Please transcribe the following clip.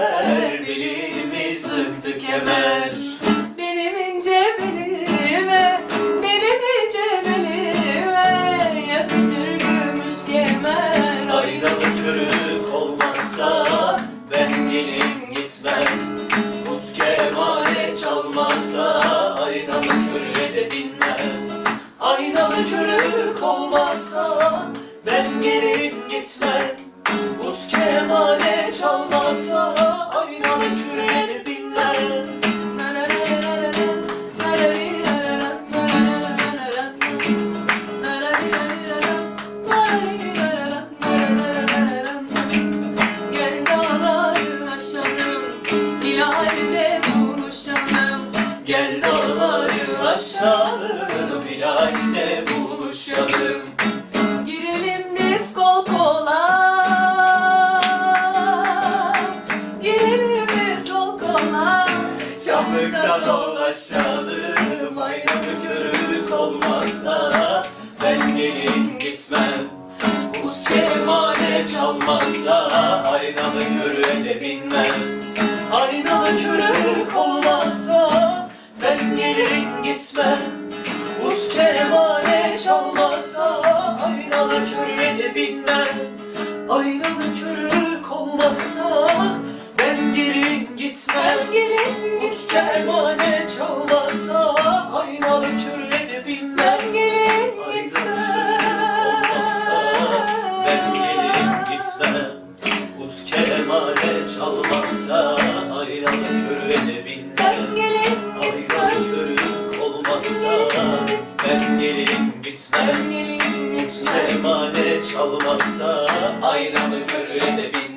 kemer Belimi sıktı kemer Benim ince belime Benim ince belime Yakışır gümüş kemer Aynalı kırık olmazsa Ben gelin gitmem Kut kemane çalmazsa Aynalı körüğe de binmem Aynalı olmazsa Gel dağları aşağı, bir halde buluşalım. Çamlıkta dolaşalım. Aynalı körük olmazsa Ben gelin gitmem. Uz kemane çalmazsa Aynalı körüğe de binmem. Aynalı körük olmazsa Ben gelin gitmem. Uz kemane çalmazsa Aynalı körüğe de binmem çalmazsa Aynalı körüğe de binmem Aynalı körük olmazsa Ben gelin gitmem Ut kemane çalmazsa Aynalı körüğe de binmem